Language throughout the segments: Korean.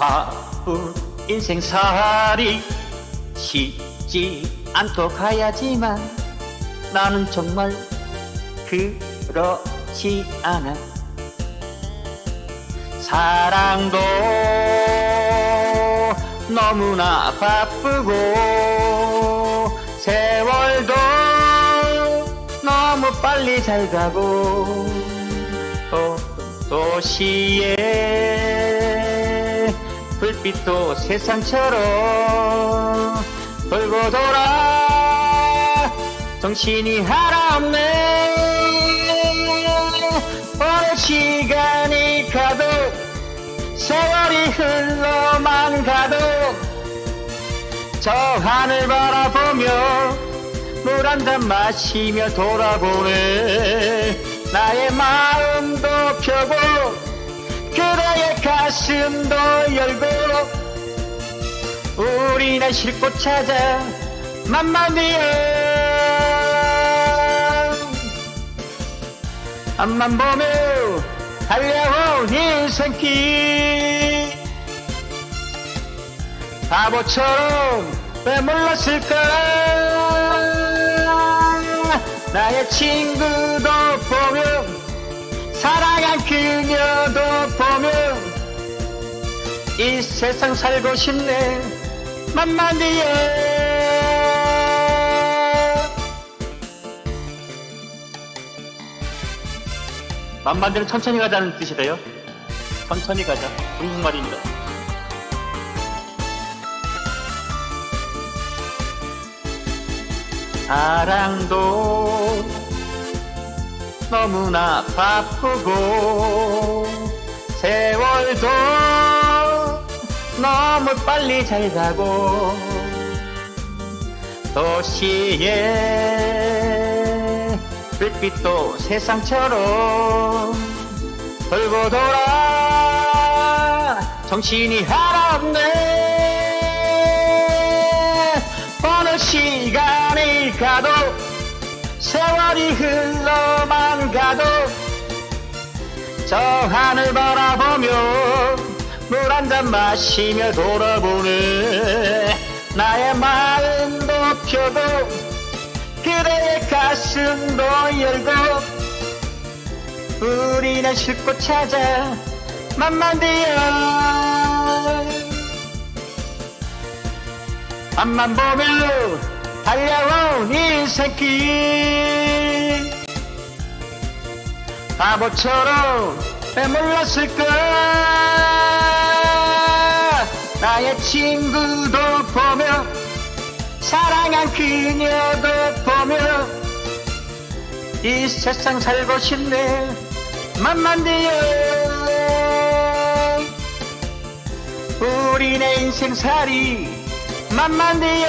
바쁜 인생살이 쉽지 않고 가야지만 나는 정말 그렇지 않아. 사랑도 너무나 바쁘고 세월도 너무 빨리 잘 가고 또 도시의 불 빛도 세상처럼 돌고 돌아. 정신이 하나 없네. 어느 시간이 가도 세월이 흘러만 가도 저 하늘 바라보며 물 한 잔 마시며 돌아보네. 나의 마음도 펴고 가슴도 열고 우리는 쉴곳 찾아 만만히어 앞만 보며 달려온 인생길. 바보처럼 왜 몰랐을까? 나의 친구도 보며 사랑한 그녀도 보며 이 세상 살고 싶네. 만만디에 만만디는 천천히 가자는 뜻이래요? 천천히 가자. 중국말입니다 사랑도 너무나 바쁘고 세월도 너무 빨리 잘 가고 도시의 불빛도 세상처럼 돌고 돌아 정신이 하나 없네. 어느 시간이 가도 세월이 흘러만 가도 저 하늘 바라보며 물 한 잔 마시며 돌아보네. 나의 마음도 펴고 그대의 가슴도 열고 우리는 쉴곳 찾아 만만디어. 앞만 보며 달려온 인생길 바보처럼 나의 친구도 보며 사랑한 그녀도 보며 이 세상 살고 싶네 만만디어 우리네 인생살이 만만디어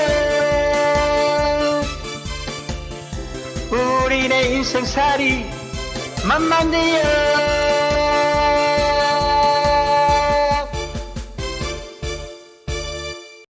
우리네 인생살이 만만디어